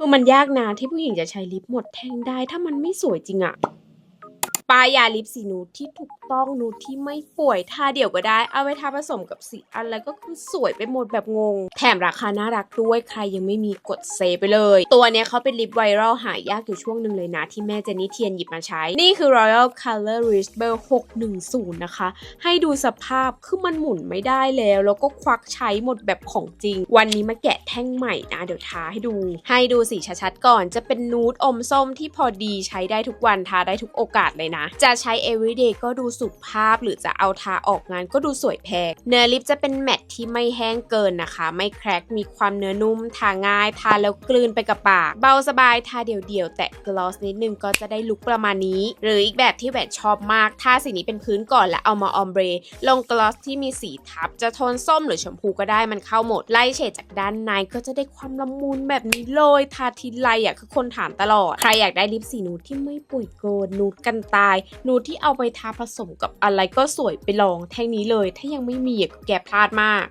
คือมันยากนะที่ผู้หญิงจะใช้ลิปหมดแท่งได้ ถ้ามันไม่สวยจริงอะ ปลายยาลิปสีนูดที่ถูกต้องนูดที่ไม่ป่วยทาเดี่ยวก็ได้ เอาไปทาผสมกับสีอันแล้วก็คือสวยไปหมดแบบงง แถมราคาน่ารักด้วยใครยังไม่มีกดเซฟไปเลย ตัวเนี้ยเขาเป็นลิปไวรัลหายากอยู่ช่วงหนึ่งเลยนะ ที่แม่เจนนี่เทียนหยิบมาใช้ นี่คือ Royal Color Rich Bell 610 นะคะ ให้ดูสภาพคือมันหมุนไม่ได้แล้ว แล้วก็ควักใช้หมดแบบของจริง วันนี้มาแกะแท่งใหม่นะเดี๋ยวทาให้ดู ให้ดูสีชัดๆก่อนจะเป็นนูดอมส้มที่พอดีใช้ได้ทุกวันทาได้ทุกโอกาสเลยนะจะใช้ everyday ก็ดูสุภาพ หรือจะเอาทาออกงานก็ดูสวยแพง เนื้อลิปจะเป็นแมตที่ไม่แห้งเกินนะคะ ไม่แครกมีความเนื้อนุ่ม ทาง่าย ทาแล้วกลืนไปกับปาก เบาสบาย ทาเดี่ยวๆ แตะกลอสนิดนึงก็จะได้ลุคประมาณนี้ หรืออีกแบบที่แหวนชอบมากทาสีนี้เป็นพื้นก่อนแล้วเอามาออมเบรลงกลอสที่มีสีทับ จะโทนส้มหรือชมพูก็ได้มันเข้าหมด ไล่เฉดจากด้านในก็จะได้ความละมุนแบบนี้เลย ทาทีไรอะคือคนถามตลอด ใครอยากได้ลิปสีนูดที่ไม่ป่วยเกินนูดกันตายนูดที่เอาไปทาผสมกับอะไรก็สวยไปลองแท่งนี้เลย ถ้ายังไม่มีแกพลาดมาก